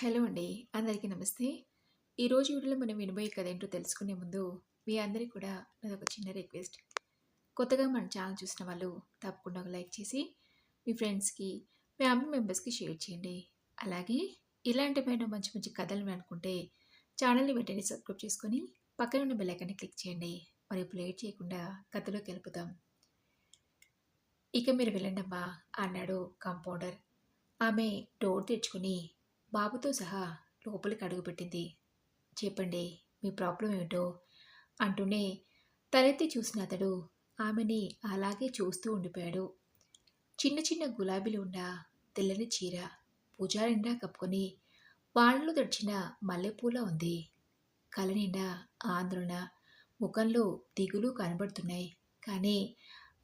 Hello అండి అందరికీ నమస్తే. ఈరోజు వీడియోలో మనం వినబోయే కథ ఏంటో తెలుసుకునే ముందు మీ అందరికీ కూడా నాదొక చిన్న రిక్వెస్ట్. కొత్తగా మన ఛానల్ చూసిన వాళ్ళు తప్పకుండా ఒక లైక్ చేసి మీ ఫ్రెండ్స్కి ఫ్యామిలీ మెంబర్స్కి షేర్ చేయండి. అలాగే ఇలాంటివైన మంచి మంచి కథలు అనుకుంటే ఛానల్ని వెంటనే సబ్స్క్రైబ్ చేసుకొని పక్కన ఉన్న బెల్లైకాన్ని క్లిక్ చేయండి. మరి ఇప్పుడు లేట్ చేయకుండా కథలోకి వెళ్ళిపోతాం ఇక మీరు వెళ్ళండమ్మా అన్నాడు కంపౌండర్. ఆమె డోర్ తెచ్చుకుని బాబుతో సహా లోపలికి అడుగుపెట్టింది చెప్పండి మీ ప్రాబ్లం ఏమిటో? అంటూనే తలెత్తి చూసిన అతడు ఆమెని అలాగే చూస్తూ ఉండిపోయాడు. చిన్న చిన్న గులాబీలు ఉన్న తెల్లని చీర పూజారిండా కప్పుకొని వాళ్ళలో తడిచిన మల్లెపూల ఉంది. కళ నిండా ఆందోళన ముఖంలో దిగులు కనబడుతున్నాయి. కానీ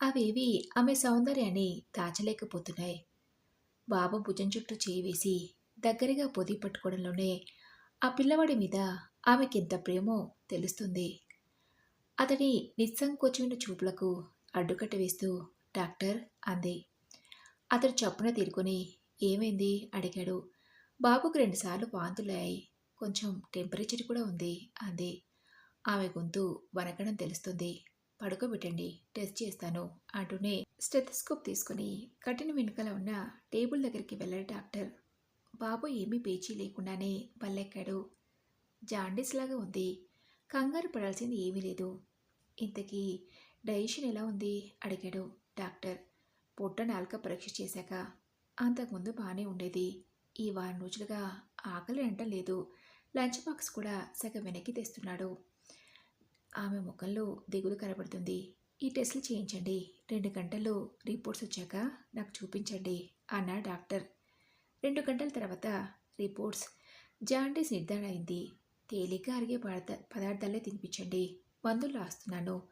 అవేవి ఆమె సౌందర్యాన్ని దాచలేకపోతున్నాయి. బాబు భుజం చుట్టూ చేయి వేసి దగ్గరగా పొది పట్టుకోవడంలోనే ఆ పిల్లవాడి మీద ఆమెకెంత ప్రేమో తెలుస్తుంది. అతడి నిస్సంకోచమైన చూపులకు అడ్డుకట్ట వేస్తూ డాక్టర్ అంది. అతడు చప్పున తీరుకొని ఏమైంది? అడిగాడు. బాబుకు రెండుసార్లు వాంతులయ్యాయి. కొంచెం టెంపరేచర్ కూడా ఉంది అంది. ఆమె గొంతు వనకడం తెలుస్తుంది. పడుకోబెట్టండి టెస్ట్ చేస్తాను అంటూనే స్టెథస్కోప్ తీసుకుని కఠిన వెనుకల ఉన్న టేబుల్ దగ్గరికి వెళ్ళాడు డాక్టర్. బాబు ఏమీ పేచీ లేకుండానే పల్లెక్కాడు జాండీస్ లాగా ఉంది. కంగారు పడాల్సింది ఏమీ లేదు. ఇంతకీ డైజెషన్ ఎలా ఉంది? అడిగాడు డాక్టర్. పొట్ట నాలుక పరీక్ష చేశాక. అంతకుముందు బాగానే ఉండేది. ఈ వారం రోజులుగా ఆకలి అంటం లేదు. లంచ్ బాక్స్ కూడా సగం వెనక్కి తెస్తున్నాడు. ఆమె ముఖంలో దిగులు కనబడుతుంది. ఈ టెస్టులు చేయించండి. రెండు గంటల్లో రిపోర్ట్స్ వచ్చాక నాకు చూపించండి అన్నాడు డాక్టర్. రెండు గంటల తర్వాత రిపోర్ట్స్. జాండీస్ నిర్ధారణ అయింది తేలిగ్గా అరిగే పదార్థ పదార్థాలే తినిపించండి. మందులు రాస్తున్నాను.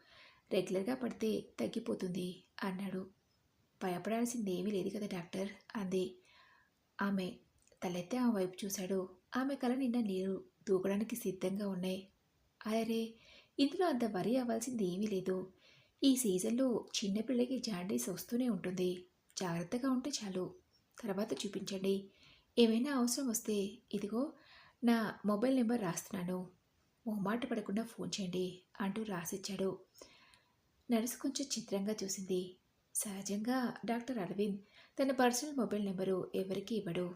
రెగ్యులర్గా పడితే తగ్గిపోతుంది అన్నాడు. భయపడాల్సింది ఏమీ లేదు కదా డాక్టర్ అంది. ఆమె తలెత్తే ఆ వైపు చూశాడు. ఆమె కల నిండా నీరు దూకడానికి సిద్ధంగా ఉన్నాయి. అరే ఇందులో అంత వరి అవ్వాల్సింది ఏమీ లేదు. ఈ సీజన్లో చిన్నపిల్లకి జాండీస్ వస్తూనే ఉంటుంది. జాగ్రత్తగా ఉంటే చాలు. తర్వాత చూపించండి. ఏమైనా అవసరం వస్తే ఇదిగో నా మొబైల్ నెంబర్ రాస్తున్నాను. మొహమాట పడకుండా ఫోన్ చేయండి అంటూ రాసిచ్చాడు. నర్సు కొంచెం చిత్రంగా చూసింది. సహజంగా డాక్టర్ అరవింద్ తన పర్సనల్ మొబైల్ నెంబరు ఎవరికి ఇవ్వడు.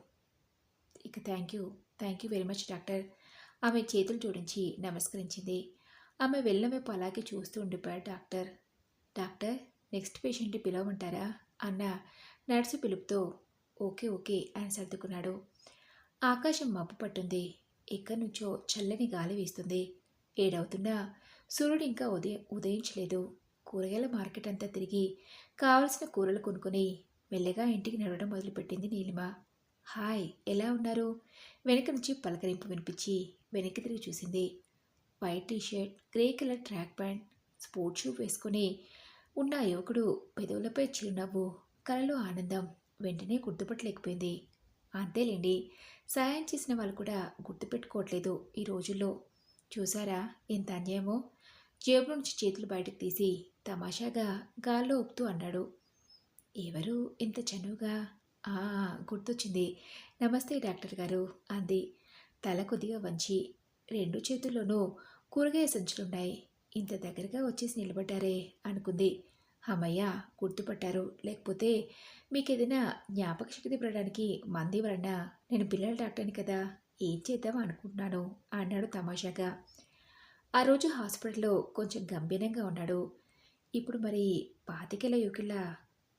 ఇక thank you thank you very much doctor. ఆమె చేతులు జోడించి నమస్కరించింది. ఆమె వెళ్ళిన వైపు అలాగే చూస్తూ ఉండిపోయాడు డాక్టర్. డాక్టర్ నెక్స్ట్ పేషెంట్ని పిలవమంటారా? అన్న నర్సు పిలుపుతో ఓకే ఓకే అని సర్దుకున్నాడు. ఆకాశం మబ్బు పట్టుంది. ఎక్కడి నుంచో చల్లని గాలి వీస్తుంది. ఏడవుతున్నా సూర్యుడు ఇంకా ఉదయం ఉదయించలేదు. కూరగాయల మార్కెట్ అంతా తిరిగి కావలసిన కూరలు కొనుక్కొని మెల్లగా ఇంటికి నడవడం మొదలుపెట్టింది నీలిమ. హాయ్ ఎలా ఉన్నారు? వెనక నుంచి పలకరింపు వినిపించి వెనక్కి తిరిగి చూసింది. White T shirt grey colour track pant sports shoe వేసుకుని ఉన్న యువకుడు పెదవులపై చిరునవ్వు కలలో ఆనందం. వెంటనే గుర్తుపట్టలేకపోయింది. అంతేలేండి సాయం చేసిన వాళ్ళు కూడా గుర్తుపెట్టుకోవట్లేదు ఈ రోజుల్లో. చూసారా ఎంత అన్యాయమో? జేబు నుంచి చేతులు బయటకు తీసి తమాషాగా గాల్లో ఊపుతూ అన్నాడు. ఎవరు ఇంత చనువుగా? ఆ గుర్తొచ్చింది. నమస్తే డాక్టర్ గారు అంది. తల కొద్దిగా వంచి రెండు చేతుల్లోనూ కూరగాయ సంచులున్నాయి. ఇంత దగ్గరగా వచ్చేసి నిలబడ్డారే అనుకుంది. అమ్మయ్య గుర్తుపట్టారు. లేకపోతే మీకు ఏదైనా జ్ఞాపక శక్తి పడడానికి మంది వలన నేను పిల్లల డాక్టర్ని కదా ఏం చేద్దాం అనుకుంటున్నాను? అన్నాడు తమాషాగా. ఆ రోజు హాస్పిటల్లో కొంచెం గంభీరంగా ఉన్నాడు. ఇప్పుడు మరి పాతికేల యుకిళ్ళ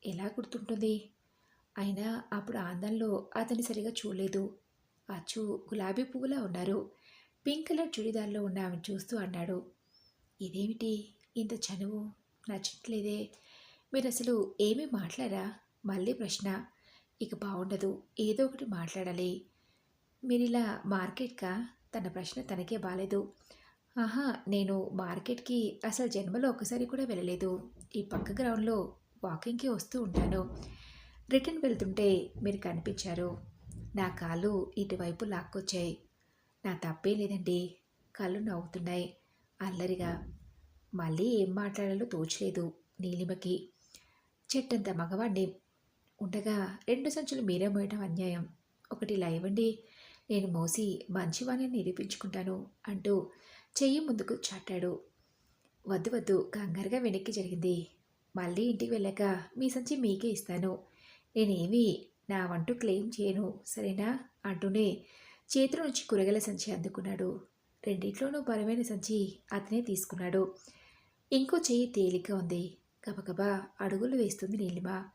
ఎలా గుర్తుంటుంది? అయినా అప్పుడు ఆందంలో అతని సరిగా చూడలేదు. అచ్చు గులాబీ పువ్వులా ఉన్నారు. పింక్ కలర్ చుడిదార్లో ఉన్న ఆమె చూస్తూ అన్నాడు. ఇదేమిటి? ఇంత చనువు? నచ్చట్లేదే. మీరు అసలు ఏమీ మాట్లాడరా మళ్ళీ ప్రశ్న. ఇక బాగుండదు ఏదో ఒకటి మాట్లాడాలి. మీరు ఇలా మార్కెట్కా? తన ప్రశ్న తనకే బాలేదు. ఆహా నేను మార్కెట్కి అసలు జన్మలో ఒకసారి కూడా వెళ్ళలేదు. ఈ పక్క గ్రౌండ్లో వాకింగ్కి వస్తూ ఉంటాను. రిటర్న్ వెళ్తుంటే మీరు కనిపించారు. నా కాళ్ళు ఇటువైపు లాక్కొచ్చాయి. నా తప్పే లేదండి. కళ్ళు నవ్వుతున్నాయి. అల్లరిగా మళ్ళీ ఏం మాట్లాడాలో తోచలేదు నీలిమకి. చెట్టంత మగవాడిని ఉండగా రెండు సంచులు మీరే మోయటం అన్యాయం. ఒకటి ఇలా ఇవ్వండి నేను మోసి మంచివాణ్ణి నిరూపించుకుంటాను అంటూ చెయ్యి ముందుకు చాటాడు. వద్దు వద్దు కంగారుగా వెనక్కి జరిగింది. మళ్ళీ ఇంటికి వెళ్ళాక మీ సంచి మీకే ఇస్తాను. నేనేమి నా వంటూ క్లెయిమ్ చేయను సరేనా? అంటూనే చేతిలో నుంచి కూరగాయల సంచి అందుకున్నాడు. రెండిట్లోనూ బలమైన సంచి అతనే తీసుకున్నాడు. ఇంకో చెయ్యి తేలిగ్గా ఉంది. గబగబా అడుగులు వేస్తుంది నీలిమ.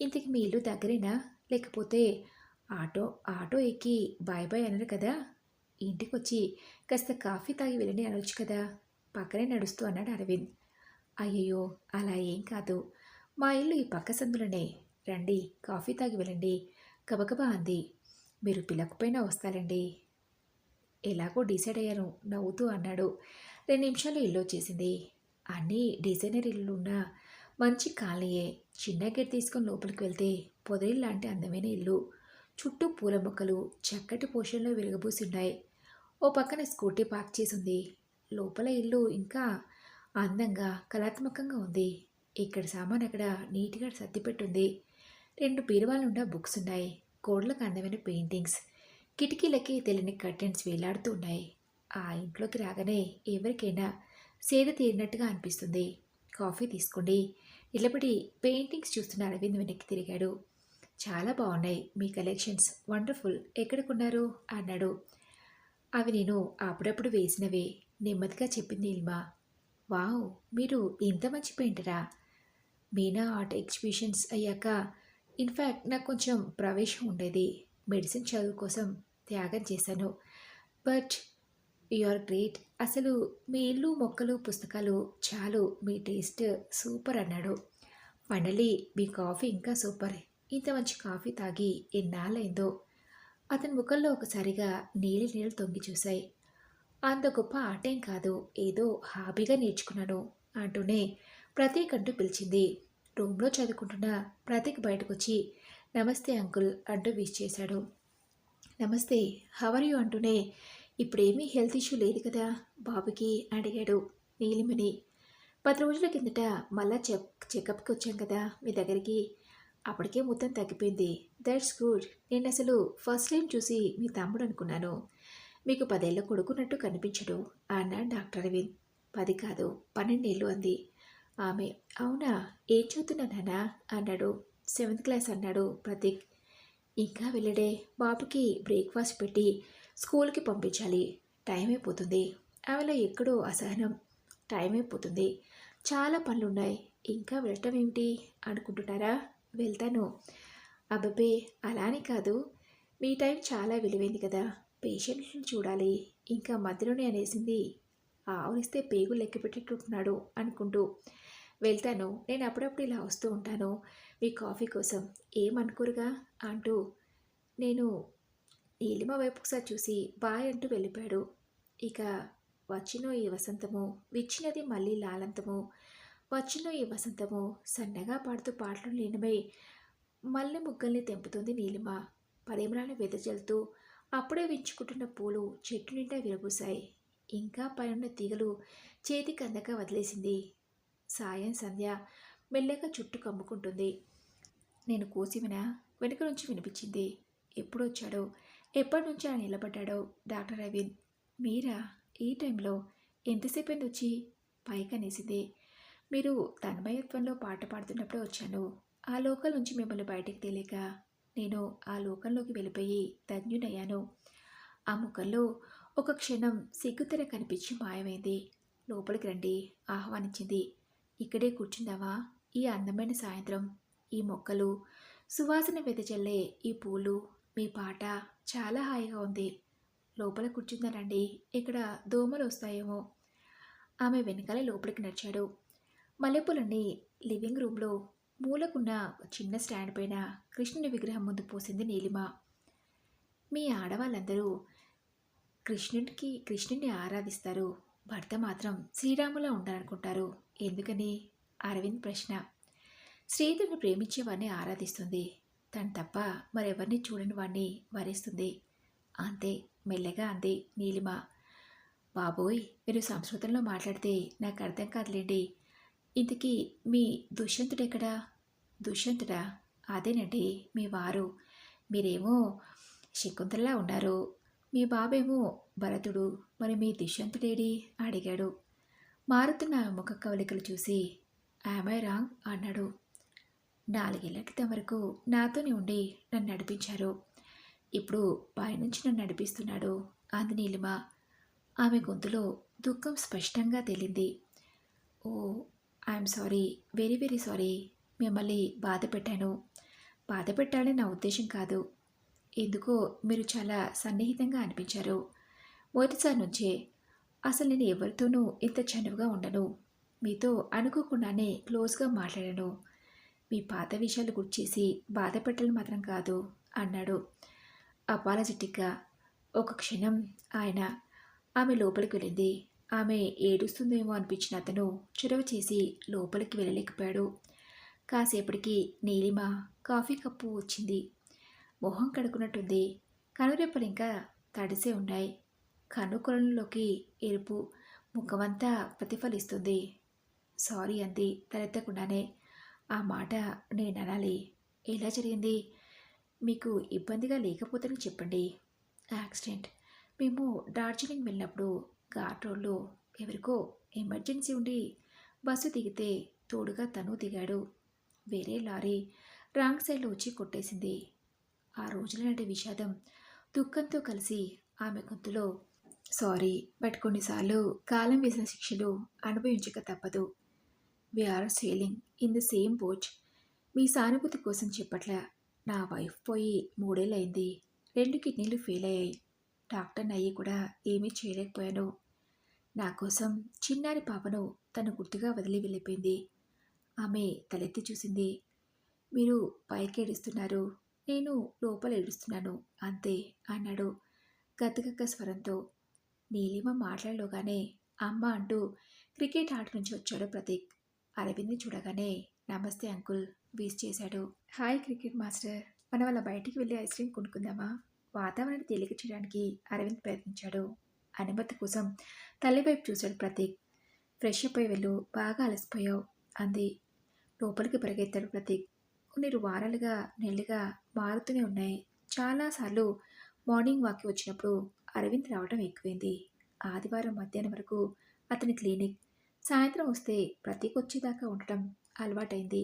ఇంతకి మీ ఇల్లు దగ్గరేనా? లేకపోతే ఆటో ఆటో ఎక్కి బాయ్ బాయ్ అనరు కదా? ఇంటికి వచ్చి కాస్త కాఫీ తాగి వెళ్ళండి అనొచ్చు కదా? పక్కనే నడుస్తూ అన్నాడు అరవింద్. అయ్యయ్యో అలా ఏం కాదు. మా ఇల్లు ఈ పక్క సందులోనే. రండి కాఫీ తాగి వెళ్ళండి. గబగబా అంది. మీరు పిలకపోయినా వస్తారండి. ఎలాగో డిసైడ్ అయ్యాను నవ్వుతూ అన్నాడు. రెండు నిమిషాలు ఇల్లు వచ్చేసింది. అన్నీ డిజైనర్ ఇల్లు ఉన్న మంచి కాలనీయే చిన్న గేట్ తీసుకొని లోపలికి వెళ్తే పొదరిల్లు లాంటి అందమైన ఇల్లు. చుట్టూ పూల మొక్కలు చక్కటి పోషణలో విరగబూసి ఓ పక్కన స్కూటీ పార్క్ చేసి ఉంది లోపల ఇల్లు ఇంకా అందంగా కళాత్మకంగా ఉంది. ఇక్కడ సామాన్ అక్కడ నీట్గా సర్దిపెట్టుంది. రెండు బీరువాలుండా బుక్స్ ఉన్నాయి. గోడలకు అందమైన పెయింటింగ్స్. కిటికీలకి తెలియని కర్టెన్స్ వేలాడుతూ ఉన్నాయి. ఆ ఇంట్లోకి రాగానే ఎవరికైనా సేద తీరినట్టుగా అనిపిస్తుంది. కాఫీ తీసుకోండి. నిలబడి పెయింటింగ్స్ చూస్తున్న అరవింద్ వెనక్కి తిరిగాడు. చాలా బాగున్నాయి. మీ కలెక్షన్స్ వండర్ఫుల్. ఎక్కడికున్నారు? అన్నాడు. అవి నేను అప్పుడప్పుడు వేసినవే. నెమ్మదిగా చెప్పింది ఇల్మా. వావ్ మీరు ఇంత మంచి పెయింటరా? మీనా ఆర్ట్ ఎగ్జిబిషన్స్ అయ్యాక ఇన్ఫ్యాక్ట్ నాకు కొంచెం ప్రవేశం ఉండేది. మెడిసిన్ చదువు కోసం త్యాగం చేశాను. But you are great. అసలు మీ ఇల్లు మొక్కలు పుస్తకాలు చాలు మీ టేస్ట్ సూపర్ అన్నాడు. మండలి మీ కాఫీ ఇంకా సూపర్. ఇంత మంచి కాఫీ తాగి ఎన్నాళ్ళైందో అతని ముఖంలో ఒకసారిగా నీళ్ళు నీళ్ళు తొంగి చూశాయి. అంత గొప్ప ఆటేం కాదు. ఏదో హాబీగా నేర్చుకున్నాను అంటూనే ప్రతీక్ అంటూ పిలిచింది. రూమ్లో చదువుకుంటున్న ప్రతీక్ బయటకు వచ్చి నమస్తే అంకుల్ అంటూ విష్ చేశాడు. నమస్తే హవర్ యూ? అంటూనే ఇప్పుడేమీ హెల్త్ ఇష్యూ లేదు కదా? బాబుకి అడిగాడు నీలిమని పది రోజుల కిందట మళ్ళా చెక్ చెకప్కి వచ్చాం కదా మీ దగ్గరికి. అప్పటికే మొత్తం తగ్గిపోయింది. దట్స్ గుడ్ నేను అసలు ఫస్ట్ టైం చూసి మీ తమ్ముడు అనుకున్నాను. మీకు పదేళ్ళ కొడుకున్నట్టు కనిపించడు అన్నాడు డాక్టర్ అరవింద్. పది కాదు పన్నెండేళ్ళు అంది. ఆమె అవునా? ఏం చదువుతున్నానా అన్నాడు. సెవెంత్ క్లాస్ అన్నాడు ప్రతీక్. ఇంకా వెళ్ళడే. బాబుకి బ్రేక్ఫాస్ట్ పెట్టి స్కూల్కి పంపించాలి. టైం అయిపోతుంది ఆమెలో ఎక్కడో అసహనం. టైం అయిపోతుంది చాలా పనులున్నాయి. ఇంకా వెళ్ళటం ఏమిటి అనుకుంటున్నారా? వెళ్తాను. అబ్బబ్బే అలానే కాదు. మీ టైం చాలా విలువైంది కదా. పేషెంట్ని చూడాలి. ఇంకా మధ్యలోనే అనేసింది. ఆవునిస్తే పేగు లెక్క పెట్టేట్టున్నాడు అనుకుంటూ. వెళ్తాను. నేను అప్పుడప్పుడు ఇలా వస్తూ ఉంటాను. మీ కాఫీ కోసం. ఏమనుకోరుగా? అంటూ. నేను నీలిమ వైపు ఒకసారి చూసి బాయ్ అంటూ వెళ్ళిపోయాడు. ఇక వచ్చినో ఈ వసంతము విచ్చినది మళ్ళీ లాలంతము వచ్చినో ఈ వసంతము సన్నగా పాడుతూ పాటలు లీనమై మల్లె ముగ్గల్ని తెంపుతుంది నీలిమ. పరిమళాలు వెదజల్లుతూ అప్పుడే వించుకుంటున్న పూలు చెట్టు నిండా విరబూశాయి. ఇంకా పైనున్న తీగలు చేతికి అందక వదిలేసింది. సాయం సంధ్య మెల్లగా చుట్టూ కమ్ముకుంటుంది. నేను కోసిమిన వెనుక నుంచి వినిపించింది. ఎప్పుడొచ్చాడో ఎప్పటి నుంచి ఆయన నిలబడ్డాడో డాక్టర్ అవిన్ మీరా? ఈ టైంలో ఎంతసేపు అయింది వచ్చి? పైకనేసింది. మీరు తన్మయత్వంలో పాట పాడుతున్నప్పుడే వచ్చాను. ఆ లోకల్ నుంచి మిమ్మల్ని బయటికి తెలియక నేను ఆ లోకంలోకి వెళ్ళిపోయి ధన్యునయ్యాను ఆ ముఖంలో ఒక క్షణం సిగ్గుతెర కనిపించి మాయమైంది. లోపలికి రండి ఆహ్వానించింది. ఇక్కడే కూర్చుందావా ఈ అందమైన సాయంత్రం ఈ మొక్కలు సువాసన వెదజల్లే ఈ పూలు మీ పాట చాలా హాయిగా ఉంది. లోపల కూర్చుందనండి. ఇక్కడ దోమలు వస్తాయేమో. ఆమె వెనకాలే లోపలికి నడిచాడు. మల్లెపూలన్నీ లివింగ్ రూమ్లో మూలకున్న చిన్న స్టాండ్ పైన కృష్ణుని విగ్రహం ముందు పోసింది నీలిమ. మీ ఆడవాళ్ళందరూ కృష్ణుడికి కృష్ణుడిని ఆరాధిస్తారు. భర్త మాత్రం శ్రీరాములా ఉండాలనుకుంటారు. ఎందుకని? అరవింద్ ప్రశ్న. శ్రీధరుని ప్రేమించేవాడిని ఆరాధిస్తుంది. తను తప్ప మరెవరిని చూడని వాడిని వరిస్తుంది. అంతే మెల్లగా అంది నీలిమ. బాబోయ్ మీరు సంస్కృతంలో మాట్లాడితే నాకు అర్థం కాదులేండి. ఇంతకీ మీ దుష్యంతుడెక్కడా? దుష్యంతుడా? అదేనండి మీ వారు. మీరేమో శకుంతలా ఉన్నారు. మీ బాబేమో భరతుడు. మరి మీ దుష్యంతుడేడి? అడిగాడు. మారుతున్న ముఖ కవలికలు చూసి ఆమె రాంగ్ అన్నాడు. నాలుగేళ్ళ క్రితం వరకు నాతోనే ఉండి నన్ను నడిపించారు. ఇప్పుడు పైనుంచి నన్ను నడిపిస్తున్నాడు అంది నీలిమ ఆమె గొంతులో దుఃఖం స్పష్టంగా తేలింది. ఓ I'm sorry very very sorry మిమ్మల్ని బాధ పెట్టాను. బాధ పెట్టాలని నా ఉద్దేశం కాదు. ఎందుకో మీరు చాలా సన్నిహితంగా అనిపించారు. మొదటిసారి నుంచే అసలు నేను ఎవరితోనూ ఇంత చనువుగా ఉండను. మీతో అనుకోకుండానే క్లోజ్గా మాట్లాడాను. మీ పాత విషయాలు గుర్చేసి బాధ పెట్టడం మాత్రం కాదు అన్నాడు. అపాలజెటిక్గా ఒక క్షణం ఆయన ఆమె లోపలికి వెళ్ళింది. ఆమె ఏడుస్తుందేమో అనిపించిన అతను చొరవ చేసి లోపలికి వెళ్ళలేకపోయాడు. కాసేపటికి నీలిమ కాఫీ కప్పు వచ్చింది. మొహం కడుకున్నట్టుంది కనురెప్పలు ఇంకా తడిసే ఉన్నాయి. కనుకొలంలోకి ఎరుపు ముఖమంతా ప్రతిఫలిస్తుంది. సారీ అంది తలెత్తకుండానే. ఆ మాట నేను అనాలి ఎలా జరిగింది? మీకు ఇబ్బందిగా లేకపోతేనే చెప్పండి. యాక్సిడెంట్. మేము డార్జిలింగ్ వెళ్ళినప్పుడు ఘాట్ రోడ్లో ఎవరికో ఎమర్జెన్సీ ఉండి బస్సు దిగితే తోడుగా తను దిగాడు. వేరే లారీ రాంగ్ సైడ్లో వచ్చి కొట్టేసింది. ఆ రోజుల నాటి విషాదం దుఃఖంతో కలిసి ఆమె గొంతులో సారీ బట్ కొన్నిసార్లు కాలం వేసిన శిక్షలు అనుభవించక తప్పదు. We're sailing in the same boat మీ సానుభూతి కోసం చెప్పట్లా నా వైఫ్ పోయి మూడేళ్ళయింది. రెండు కిడ్నీలు ఫెయిల్ అయ్యాయి. డాక్టర్ అయ్యి కూడా ఏమీ చేయలేకపోయాను నా కోసం చిన్నారి పాపను తను గుర్తుగా వదిలి వెళ్ళిపోయింది. ఆమె తలెత్తి చూసింది. మీరు పైకి ఏడుస్తున్నారు. నేను లోపల ఏడుస్తున్నాను. అంతే అన్నాడు గతగక్క స్వరంతో. నీలిమ మాట్లాడలోగానే అమ్మ అంటూ క్రికెట్ ఆట నుంచి వచ్చాడు ప్రతీక్. అరవింద్ని చూడగానే నమస్తే అంకుల్ వీస్ చేశాడు. హాయ్ క్రికెట్ మాస్టర్ మనం వాళ్ళ బయటికి వెళ్ళి ఐస్ క్రీమ్ కొనుక్కుందామా? వాతావరణాన్ని తేలిక చేయడానికి అరవింద్ ప్రయత్నించాడు. అనుమతి కోసం తల్లి వైపు చూశాడు ప్రతీక్. ఫ్రెష్ అప్ వెళ్ళు బాగా అలసిపోయావు అంది. లోపలికి పరిగెత్తాడు ప్రతీక్. కొన్ని వారాలుగా నెల్లుగా మారుతూనే ఉన్నాయి. చాలాసార్లు మార్నింగ్ వాక్కి వచ్చినప్పుడు అరవింద్ రావడం ఎక్కువైంది. ఆదివారం మధ్యాహ్నం వరకు అతని క్లినిక్ సాయంత్రం వస్తే ప్రతికొచ్చేదాకా ఉండటం అలవాటైంది.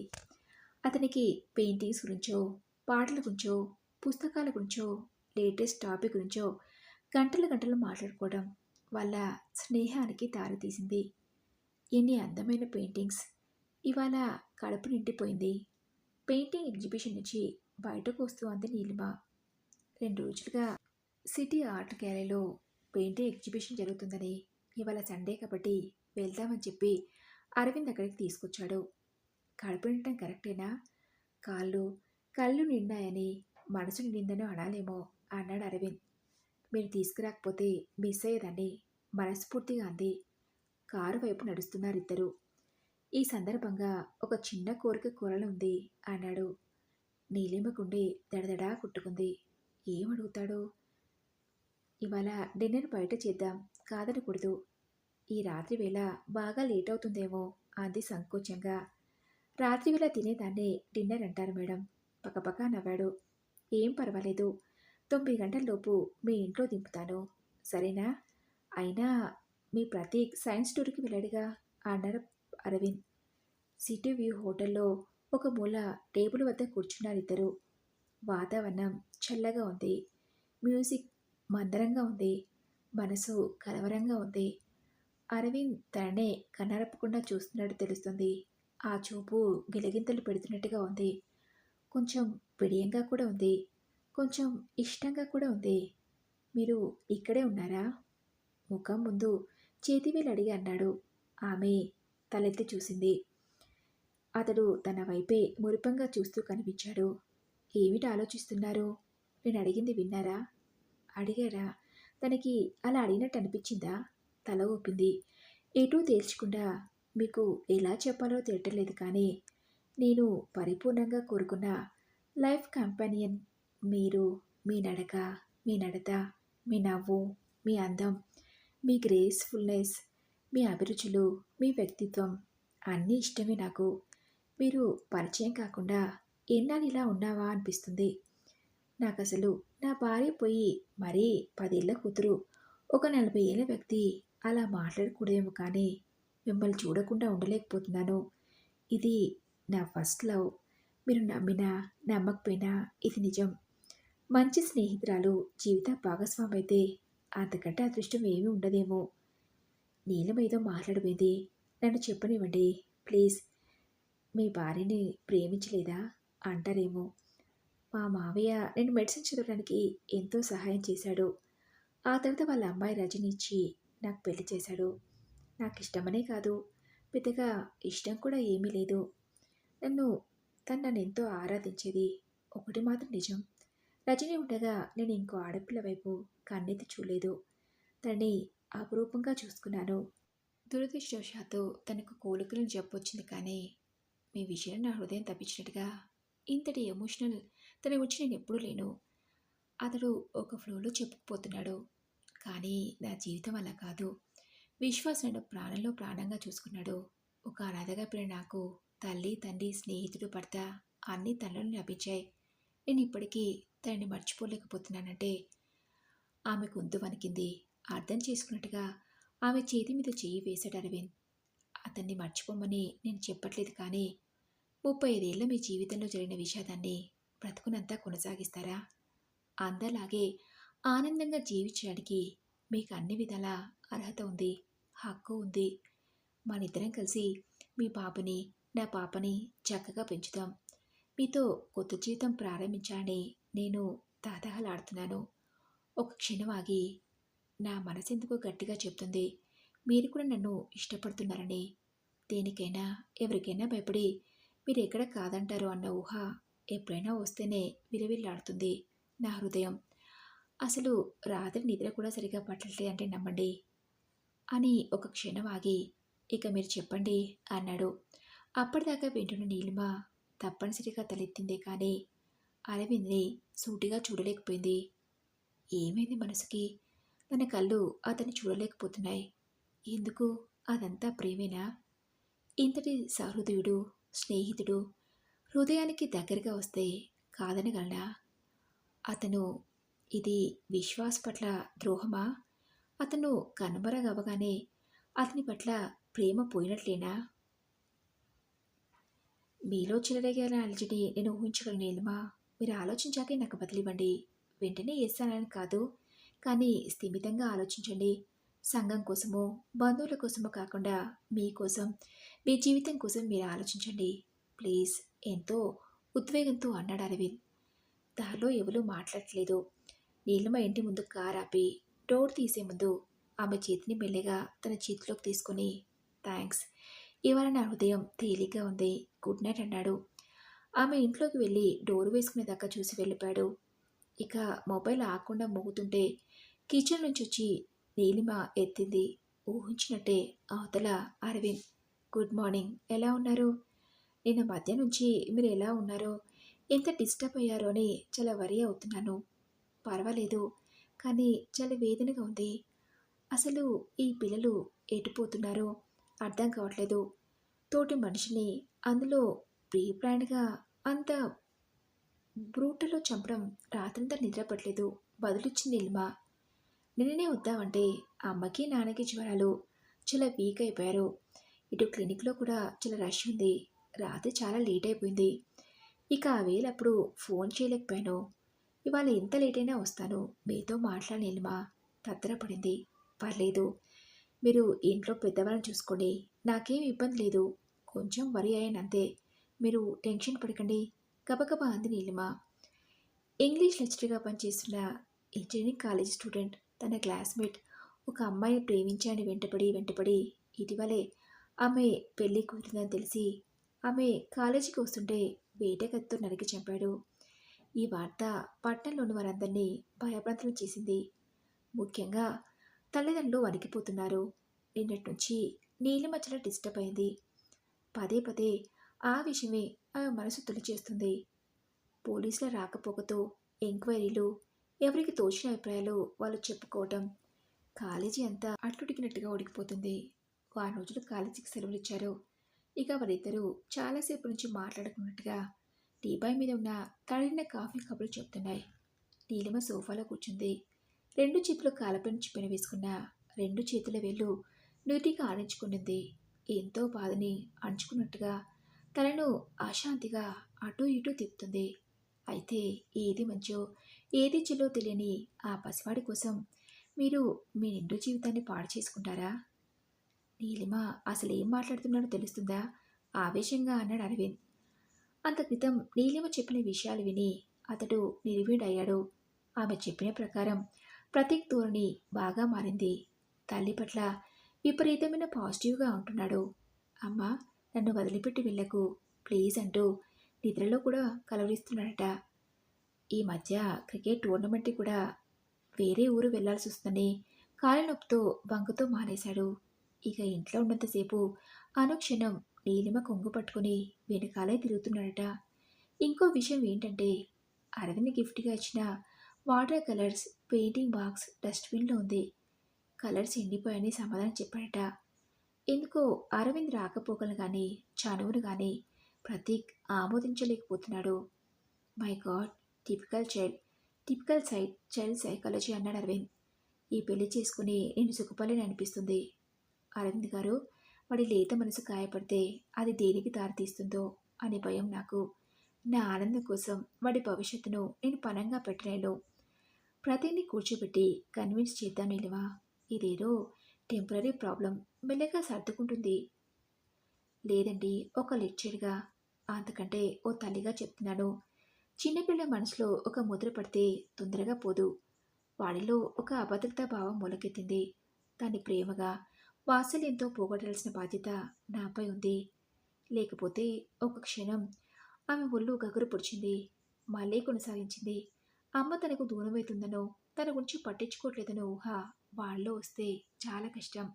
అతనికి పెయింటింగ్స్ గురించో పాటల గురించో పుస్తకాల గురించో లేటెస్ట్ టాపిక్ గురించో గంటలు గంటలు మాట్లాడుకోవడం వాళ్ళ స్నేహానికి దారితీసింది. ఎన్ని అందమైన పెయింటింగ్స్! ఇవాళ కడుపు నిండిపోయింది. పెయింటింగ్ ఎగ్జిబిషన్ నుంచి బయటకు వస్తూ అంది నీలిమ. రెండు రోజులుగా సిటీ ఆర్ట్ గ్యాలరీలో పెయింటింగ్ ఎగ్జిబిషన్ జరుగుతుందని ఇవాళ సండే కాబట్టి వెళ్దామని చెప్పి అరవింద్ అక్కడికి తీసుకొచ్చాడు. కడుపునిండటం కరెక్టేనా? కాళ్ళు కళ్ళు నిండాయని మనసు నిండిందని అనాలేమో అన్నాడు అరవింద్. మీరు తీసుకురాకపోతే మిస్ అయ్యేదండి మనస్ఫూర్తిగా అంది. కారు వైపు నడుస్తున్నారు ఇద్దరు ఈ సందర్భంగా ఒక చిన్న కోరిక కూరలు ఉంది అన్నాడు. నీలిమకుండి దడదడా కుట్టుకుంది. ఏమడుగుతాడు? ఇవాళ డిన్నర్ బయట చేద్దాం కాదనకూడదు ఈ రాత్రి వేళ బాగా లేట్ అవుతుందేమో అంది సంకోచంగా. రాత్రి వేళ తినేదాన్ని డిన్నర్ అంటారు మేడం. పక్కపక్క నవ్వాడు. ఏం పర్వాలేదు. తొమ్మిది గంటలలోపు మీ ఇంట్లో దింపుతాను. సరేనా? అయినా మీ ప్రతీక్ సైన్స్ టూర్కి వెళ్ళాడుగా అన్నారు అరవింద్. సిటీ వ్యూ హోటల్లో ఒక మూల టేబుల్ వద్ద కూర్చున్నారు ఇద్దరు. వాతావరణం చల్లగా ఉంది. మ్యూజిక్ మందరంగా ఉంది. మనసు కలవరంగా ఉంది. అరవింద్ తననే కన్నరపకుండా చూస్తున్నట్టు తెలుస్తుంది. ఆ చూపు గిలగింతలు పెడుతున్నట్టుగా ఉంది. కొంచెం విడియంగా కూడా ఉంది. కొంచెం ఇష్టంగా కూడా ఉంది. మీరు ఇక్కడే ఉన్నారా? ముఖం ముందు చేతివేలు అడిగి అన్నాడు. ఆమె తలెత్తి చూసింది. అతడు తన వైపే మురిపంగా చూస్తూ కనిపించాడు. ఏమిటి ఆలోచిస్తున్నారు? నేను అడిగింది విన్నారా? అడిగారా? తనకి అలా అడిగినట్టు అనిపించిందా? తల ఊపింది. ఎటూ తేల్చకుండా మీకు ఎలా చెప్పాలో తిట్టలేదు కానీ నేను పరిపూర్ణంగా కోరుకున్న లైఫ్ కంపానియన్ మీరు మీ నడక మీ నడత మీ నవ్వు మీ అందం మీ గ్రేస్ఫుల్నెస్ మీ అభిరుచులు మీ వ్యక్తిత్వం అన్నీ ఇష్టమే నాకు. మీరు పరిచయం కాకుండా ఎన్నాళ్ళు ఇలా ఉన్నావా అనిపిస్తుంది. నాకు అసలు నా భార్య పోయి మరీ పదేళ్ళ కూతురు ఒక నలభై ఏళ్ళ వ్యక్తి అలా మాట్లాడకూడదేమో కానీ మిమ్మల్ని చూడకుండా ఉండలేకపోతున్నాను. ఇది నా ఫస్ట్ లవ్. మీరు నమ్మినా నమ్మకపోయినా ఇది నిజం. మంచి స్నేహితురాలు జీవిత భాగస్వామి అయితే అంతకంటే అదృష్టం ఏమీ ఉండదేమో. నీలం ఏదో మాట్లాడబోయేది. నన్ను చెప్పనివ్వండి ప్లీజ్. మీ భార్యని ప్రేమించలేదా? అంటారేమో. మా మావయ్య నేను మెడిసిన్ చదవడానికి ఎంతో సహాయం చేశాడు. ఆ తర్వాత వాళ్ళ అమ్మాయి రజనిచ్చి నాకు పెళ్ళి చేశాడు. నాకు ఇష్టమనే కాదు. పెద్దగా ఇష్టం కూడా ఏమీ లేదు. నన్ను తను నన్ను ఎంతో ఆరాధించేది ఒకటి మాత్రం నిజం. రజని ఉండగా నేను ఇంకో ఆడపిల్ల వైపు కన్నెత్తి చూడలేదు. తనని అపురూపంగా చూసుకున్నాను. దురదృష్టవశాత్తు తనకు కోలుకలను చెప్పొచ్చింది కానీ మీ విషయం నా హృదయం తప్పించినట్టుగా ఇంతటి ఎమోషనల్ తన గురించి నేను ఎప్పుడూ లేను. అతడు ఒక ఫ్లోలో చెప్పుకుపోతున్నాడు. కానీ నా జీవితం అలా కాదు. విశ్వాస్ నన్ను ప్రాణంలో ప్రాణంగా చూసుకున్నాడు. ఒక అనాథగా పిల్ల నాకు తల్లి తండ్రి స్నేహితుడు భర్త అన్ని తనలో లభించాయి. నేను ఇప్పటికీ తనని మర్చిపోలేకపోతున్నానంటే ఆమె గొంతు వణికింది. అర్థం చేసుకున్నట్టుగా ఆమె చేతి మీద చెయ్యి వేశాడు అరవింద్. అతన్ని మర్చిపోమని నేను చెప్పట్లేదు కానీ ముప్పై ఐదేళ్ళ మీ జీవితంలో జరిగిన విషాదాన్ని బ్రతుకునంతా కొనసాగిస్తారా? అందలాగే ఆనందంగా జీవించడానికి మీకు అన్ని విధాల అర్హత ఉంది హక్కు ఉంది. మనిద్దరం కలిసి మీ పాపని నా పాపని చక్కగా పెంచుతాం. మీతో కొత్త జీవితం ప్రారంభించాలని నేను తాతహలాడుతున్నాను. ఒక క్షణం ఆగి నా మనసెందుకు గట్టిగా చెప్తుంది మీరు కూడా నన్ను ఇష్టపడుతున్నారని. దేనికైనా ఎవరికైనా భయపడి మీరు ఎక్కడ కాదంటారు అన్న ఊహ ఎప్పుడైనా వస్తేనే విలవిల్లాడుతుంది నా హృదయం. అసలు రాత్రి నిద్ర కూడా సరిగా పట్టలే అంటే నమ్మండి? అని ఒక క్షణం ఆగి ఇక మీరు చెప్పండి అన్నాడు. అప్పటిదాకా వింటున్న నీలిమ తప్పనిసరిగా తలెత్తిందే కానీ అరవింద్ని సూటిగా చూడలేకపోయింది. ఏమైంది మనసుకి? తన కళ్ళు అతన్ని చూడలేకపోతున్నాయి. ఎందుకు? అదంతా ప్రేమేనా? ఇంతటి సహృదయుడు స్నేహితుడు హృదయానికి దగ్గరగా వస్తే కాదనగలనా? అతను ఇది విశ్వాస్ పట్ల ద్రోహమా? అతను కనుమరగవగానే అతని పట్ల ప్రేమ పోయినట్లేనా? మీలో చెలరేగిన అలజడి నేను ఊహించగలను ఏలుమా మీరు ఆలోచించాకే నాకు బదిలివ్వండి. వెంటనే వేస్తానని కాదు. కానీ స్థిమితంగా ఆలోచించండి. సంఘం కోసమో బంధువుల కోసమో కాకుండా మీకోసం మీ జీవితం కోసం మీరు ఆలోచించండి. ప్లీజ్ ఎంతో ఉద్వేగంతో అన్నాడు అరవింద్. దారిలో ఎవరూ మాట్లాడట్లేదు. నీలిమ ఇంటి ముందు కార్ ఆపి డోర్ తీసే ముందు ఆమె చేతిని మెల్లగా తన చేతిలోకి తీసుకొని థ్యాంక్స్ ఇవాళ నా హృదయం తేలిగ్గా ఉంది. గుడ్ నైట్ అన్నాడు. ఆమె ఇంట్లోకి వెళ్ళి డోర్ వేసుకునేదాకా చూసి వెళ్ళిపోయాడు. ఇక మొబైల్ ఆకుండా మోగుతుంటే కిచెన్ నుంచి వచ్చి నీలిమ ఎత్తింది. ఊహించినట్టే అవతల అరవింద్ గుడ్ మార్నింగ్. ఎలా ఉన్నారు? నిన్న మధ్య నుంచి మీరు ఎలా ఉన్నారో? ఎంత డిస్టర్బ్ అయ్యారో? అని చాలా వరి అవుతున్నాను. పర్వాలేదు. కానీ చాలా వేదనగా ఉంది. అసలు ఈ పిల్లలు ఎటుపోతున్నారో అర్థం కావట్లేదు. తోటి మనిషిని అందులో ప్రీ ప్లాన్గా అంత బ్రూటలో చంపడం రాత్రంతా నిద్రపట్టలేదు. బదులిచ్చింది ఇల్మా నిన్ననే వద్దామంటే అమ్మకి నాన్నకి జ్వరాలు చాలా వీక్ అయిపోయారు. ఇటు క్లినిక్లో కూడా చాలా రష్ ఉంది. రాత్రి చాలా లేట్ అయిపోయింది. ఇక ఆ వేలప్పుడు ఫోన్ చేయలేకపోయాను. ఇవాళ ఎంత లేట్ అయినా వస్తాను. మీతో మాట్లాడలేమా తత్తరపడింది. పర్లేదు. మీరు ఇంట్లో పెద్దవాళ్ళని చూసుకోండి. నాకేం ఇబ్బంది లేదు. కొంచెం వరి అయ్యానంతే. మీరు టెన్షన్ పడకండి. గబగబా అంది నీలిమా. ఇంగ్లీష్ లెక్చర్గా పనిచేస్తున్న ఇంజనీరింగ్ కాలేజ్ స్టూడెంట్ తన క్లాస్మేట్ ఒక అమ్మాయిని ప్రేమించాడని వెంటపడి వెంటపడి. ఇటీవలే ఆమె పెళ్ళి కూతురుందని తెలిసి ఆమె కాలేజీకి వస్తుంటే వేటకత్తో నరికి చంపాడు. ఈ వార్త పట్టణంలోని వారందరినీ భయభ్రాంతులు చేసింది. ముఖ్యంగా తల్లిదండ్రులు వణికిపోతున్నారు. నిన్నటి నుంచి నీలిమ చాలా డిస్టర్బ్ అయింది. పదే పదే ఆ విషయమే ఆమె మనసు తొలిచేస్తుంది పోలీసుల రాకపోకతో ఎంక్వైరీలు ఎవరికి తోచిన అభిప్రాయాలు వాళ్ళు చెప్పుకోవటం కాలేజీ అంతా అట్లుడికినట్టుగా ఉడికిపోతుంది. వారం రోజులు కాలేజీకి సెలవులు ఇచ్చారు. ఇక వారిద్దరూ చాలాసేపు నుంచి మాట్లాడుకున్నట్టుగా టీపాయ్ మీద ఉన్న తడిన కాఫీ కబుర్లు చెప్తున్నాయి. నీలిమ సోఫాలో కూర్చుంది. రెండు చేతులు కాలపైన చిప్పిన వేసుకున్న రెండు చేతుల వేళ్ళు నుదిగా ఆడించుకునింది. ఎంతో బాధని అణుచుకున్నట్టుగా తనను అశాంతిగా అటూ ఇటూ తిప్పుతుంది. అయితే ఏది మంచో ఏది చెల్లో తెలియని ఆ పసివాడి కోసం మీరు మీ నిండు జీవితాన్ని పాడు చేసుకుంటారా? నీలిమ అసలు ఏం మాట్లాడుతున్నాడో తెలుస్తుందా? ఆవేశంగా అన్నాడు అరవింద్. అంత క్రితం నీలిమ చెప్పిన విషయాలు విని అతడు నిర్వీడయ్యాడు. ఆమె చెప్పిన ప్రకారం ప్రతీక్ ధోరణి బాగా మారింది. తల్లి పట్ల విపరీతమైన పాజిటివ్గా ఉంటున్నాడు. అమ్మా నన్ను వదిలిపెట్టి వెళ్ళకు ప్లీజ్ అంటూ నిద్రలో కూడా కలవరిస్తున్నాడట. ఈ మధ్య క్రికెట్ టోర్నమెంట్ కూడా వేరే ఊరు వెళ్ళాల్సి వస్తుందని కాలినొప్పితో నొప్పితో వంకతో మానేశాడు. ఇక ఇంట్లో ఉన్నంతసేపు అనుక్షణం నీలిమ కొంగు పట్టుకుని వెనకాలే తిరుగుతున్నాడట. ఇంకో విషయం ఏంటంటే అరవింద్ గిఫ్ట్గా ఇచ్చిన వాటర్ కలర్స్ పెయింటింగ్ బాక్స్ డస్ట్బిన్లో ఉంది. కలర్స్ ఎండిపోయాయని సమాధానం చెప్పాడట. ఎందుకో అరవింద్ రాకపోకలు కానీ చనువును కానీ Prateek ఆమోదించలేకపోతున్నాడు. My God typical child typical side child psychology అన్నాడు అరవింద్. ఈ పెళ్ళి చేసుకుని నేను సుఖపల్లిని అనిపిస్తుంది. అరవింద్ గారు వాడి లేత మనసు గాయపడితే అది దేనికి దారితీస్తుందో అనే భయం నాకు. నా ఆనందం కోసం వాడి భవిష్యత్తును నేను పనంగా పెట్టలేను. ప్రతిని కూర్చోబెట్టి కన్విన్స్ చేద్దాం నిలువా ఇదేదో టెంపరీ ప్రాబ్లం మెల్లగా సర్దుకుంటుంది. లేదండి ఒక లెక్చర్గా. అంతకంటే ఓ తల్లిగా చెప్తున్నాను. చిన్నపిల్ల మనసులో ఒక ముద్ర పడితే తొందరగా పోదు. వాడిలో ఒక అభద్రతా భావం మొలకెత్తింది. దాన్ని ప్రేమగా వాత్సల్యంతో పోగొట్టాల్సిన బాధ్యత నాపై ఉంది. లేకపోతే ఒక క్షణం ఆమె ఒళ్ళు గగురు పొడిచింది. మళ్ళీ కొనసాగించింది. అమ్మ తనకు దూరమవుతుందనో తన గురించి పట్టించుకోవట్లేదనో ఊహ వాళ్ళలో వస్తే చాలా కష్టం.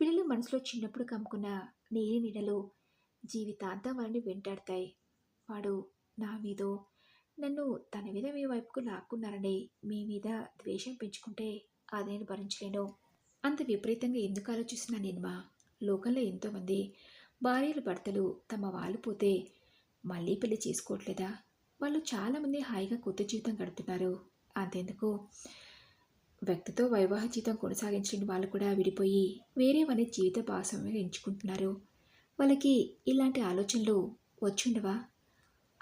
పిల్లలు మనసులో చిన్నప్పుడు కమ్ముకున్న నీరి నీడలు జీవితాంతం వారిని వెంటాడతాయి. వాడు నా మీదో నన్ను తన మీద మీ వైపుకు లాక్కున్నారని మీ మీద ద్వేషం పెంచుకుంటే అది నేను భరించలేను. అంత విపరీతంగా ఎందుకు ఆలోచిస్తున్నా నేనుమా లోకంలో ఎంతోమంది భార్యలు భర్తలు తమ వాళ్ళు పోతే మళ్ళీ పెళ్ళి చేసుకోవట్లేదా? వాళ్ళు చాలామంది హాయిగా కొత్త జీవితం గడుపుతున్నారు. అంతెందుకు? వ్యక్తితో వైవాహ జీవితం కొనసాగించిన వాళ్ళు కూడా విడిపోయి వేరే వారి జీవిత భాగస్వామ్యం ఎంచుకుంటున్నారు. వాళ్ళకి ఇలాంటి ఆలోచనలు వచ్చుండవా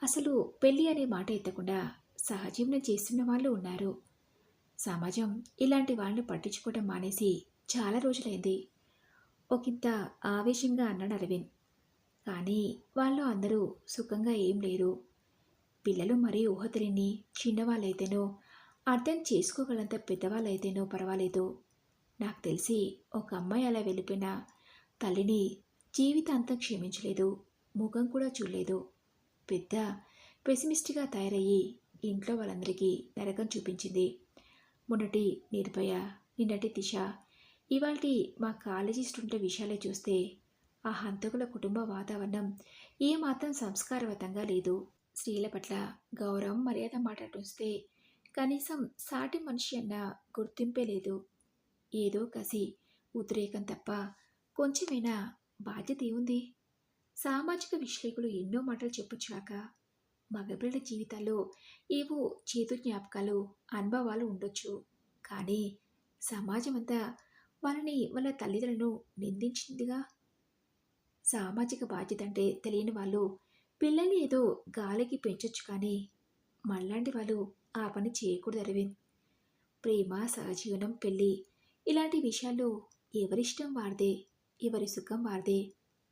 అసలు పెళ్ళి అనే మాట ఎత్తకుండా సహజీవనం చేస్తున్న వాళ్ళు ఉన్నారు. సమాజం ఇలాంటి వాళ్ళని పట్టించుకోవడం మానేసి చాలా రోజులైంది. ఒకంత ఆవేశంగా అన్నాడు అరవింద్. కానీ వాళ్ళు అందరూ సుఖంగా ఏం లేరు. పిల్లలు మరీ ఊహ తెలియని చిన్నవాళ్ళైతేనో అర్థం చేసుకోగలంత పెద్దవాళ్ళైతేనో పర్వాలేదు. నాకు తెలిసి ఒక అమ్మాయి అలా వెళ్ళిపోయిన తల్లిని జీవితాంతం క్షమించలేదు ముఖం కూడా చూడలేదు. పెద్ద పెసిమిస్ట్గా తయారయ్యి ఇంట్లో వాళ్ళందరికీ నరకం చూపించింది. మొన్నటి నిర్భయ నిన్నటి దిశ ఇవాల్టి మా కాలేజీ స్టూడెంట్ విషయాలే చూస్తే ఆ హంతకుల కుటుంబ వాతావరణం ఏమాత్రం సంస్కారవంతంగా లేదు. స్త్రీల పట్ల గౌరవం మర్యాద మాట్లాడుస్తే కనీసం సాటి మనిషి అన్న గుర్తింపే లేదు. ఏదో కసి ఉద్రేకం తప్ప కొంచెమైనా బాధ్యత ఏముంది? సామాజిక విశ్లేకులు ఎన్నో మాటలు చెప్పొచ్చాక మగబిడ్డ జీవితాల్లో ఏవో చేతు జ్ఞాపకాలు అనుభవాలు ఉండొచ్చు. కానీ సమాజం అంతా వాళ్ళని వాళ్ళ తల్లిదండ్రులను నిందించిందిగా? సామాజిక బాధ్యత అంటే తెలియని వాళ్ళు పిల్లల్ని ఏదో గాలికి పెంచొచ్చు కానీ మళ్ళాంటి వాళ్ళు ఆ పని చేయకూడదు అరవింద్. ప్రేమ సహజీవనం పెళ్ళి ఇలాంటి విషయాల్లో ఎవరిష్టం వారిదే ఎవరి సుఖం వారిదే.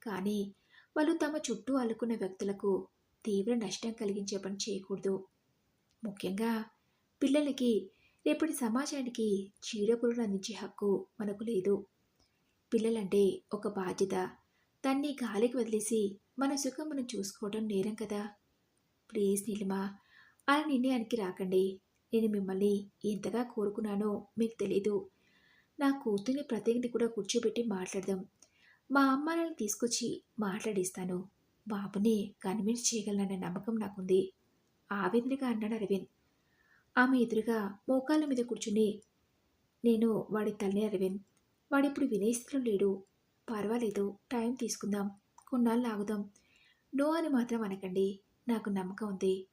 కానీ వాళ్ళు తమ చుట్టూ అల్లుకున్న వ్యక్తులకు తీవ్ర నష్టం కలిగించే పని చేయకూడదు. ముఖ్యంగా పిల్లలకి రేపటి సమాజానికి చీడపురులు అందించే హక్కు మనకు లేదు. పిల్లలంటే ఒక బాధ్యత. దాన్ని గాలికి వదిలేసి మన సుఖం మనం చూసుకోవడం నేరం కదా. ప్లీజ్ నీలిమా అలా నిర్ణయానికి రాకండి. నేను మిమ్మల్ని ఎంతగా కోరుకున్నానో మీకు తెలీదు. నా కూతుర్ని ప్రతినిధి కూడా కూర్చోబెట్టి మాట్లాడదాం. మా అమ్మాయిని తీసుకొచ్చి మాట్లాడిస్తాను. బాబుని కన్విన్స్ చేయగలనన్న నమ్మకం నాకుంది. ఆవేదనగా అన్నాడు అరవింద్. ఆమె ఎదురుగా మోకాళ్ళ మీద కూర్చుని నేను వాడి తల్లి అరవింద్ వాడిప్పుడు వినేస్థితిలో లేడు. పర్వాలేదు టైం తీసుకుందాం. కొన్నాళ్ళు ఆగుదాం. నో అని మాత్రం అనకండి. నాకు నమ్మకం ఉంది.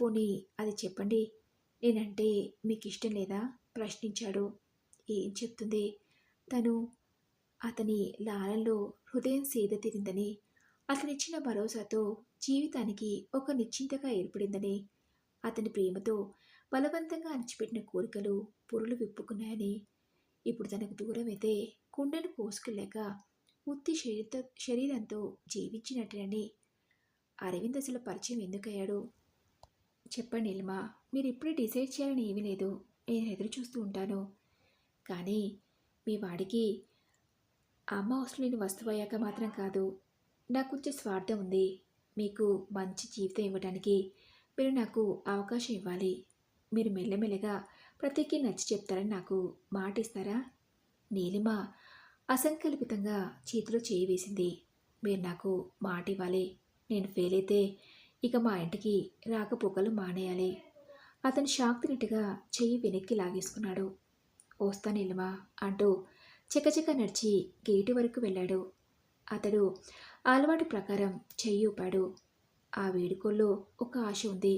పోనీ అది చెప్పండి. నేనంటే మీకు ఇష్టం లేదా? ప్రశ్నించాడు. ఏం చెప్తుంది? తను అతని లాలల్లో హృదయం సేద తీరిందని అతనిచ్చిన భరోసాతో జీవితానికి ఒక నిశ్చింతగా ఏర్పడిందని అతని ప్రేమతో బలవంతంగా అణిచిపెట్టిన కోరికలు పొరులు విప్పుకున్నాయని. ఇప్పుడు తనకు దూరమైతే కుండను పోసుకులేక ఉత్తి శరీర శరీరంతో జీవించినట్లని. అరవింద్ అసలు పరిచయం ఎందుకయ్యాడు? చెప్పండి ఇల్మా మీరు ఇప్పుడే డిసైడ్ చేయాలని ఏమీ లేదు. నేను ఎదురు చూస్తూ ఉంటాను. కానీ మీ వాడికి అమ్మ అవసరం లేని వస్తువు అయ్యాక మాత్రం కాదు. నాకు కొంచెం స్వార్థం ఉంది. మీకు మంచి జీవితం ఇవ్వడానికి మీరు నాకు అవకాశం ఇవ్వాలి. మీరు మెల్లమెల్లగా ప్రతికి నచ్చి చెప్తారని నాకు మాట ఇస్తారా నీలిమ అసంకల్పితంగా చేతిలో చేయి వేసింది. మీరు నాకు మాట ఇవ్వాలి నేను ఫెయిల్ అయితే ఇక మా ఇంటికి రాకపోకలు మానేయాలి. అతను షాక్ తినట్టుగా చెయ్యి వెనక్కి లాగేసుకున్నాడు. వస్తా నీలిమా అంటూ చకచక నడిచి గేటు వరకు వెళ్ళాడు. అతడు అలవాటు ప్రకారం చెయ్యి ఊపాడు. ఆ వేడుకల్లో ఒక ఆశ ఉంది.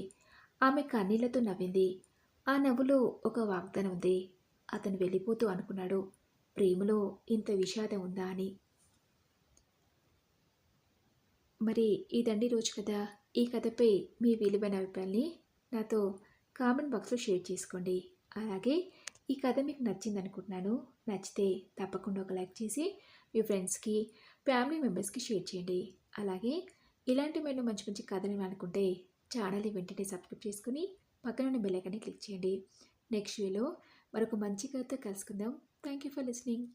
ఆమె కన్నీళ్ళతో నవ్వింది. ఆ నవ్వులో ఒక వాగ్దానం ఉంది. అతను వెళ్ళిపోతూ అనుకున్నాడు. ప్రేమలో ఇంత విషాదం ఉందా అని. మరి ఇదండి రోజు కథ ఈ కథపై మీ విలువైన అభిప్రాయాన్ని నాతో కామెంట్ బాక్స్లో షేర్ చేసుకోండి. అలాగే ఈ కథ మీకు నచ్చింది అనుకుంటున్నాను నచ్చితే తప్పకుండా ఒక లైక్ చేసి మీ ఫ్రెండ్స్కి ఫ్యామిలీ మెంబర్స్కి షేర్ చేయండి. అలాగే ఇలాంటి మేము మంచి మంచి కథలు అనుకుంటే ఛానల్ని వెంటనే సబ్స్క్రైబ్ చేసుకుని పక్కన బెల్ క్లిక్ చేయండి. నెక్స్ట్ వీలో మరొక మంచి కథతో కలుసుకుందాం. Thank you for listening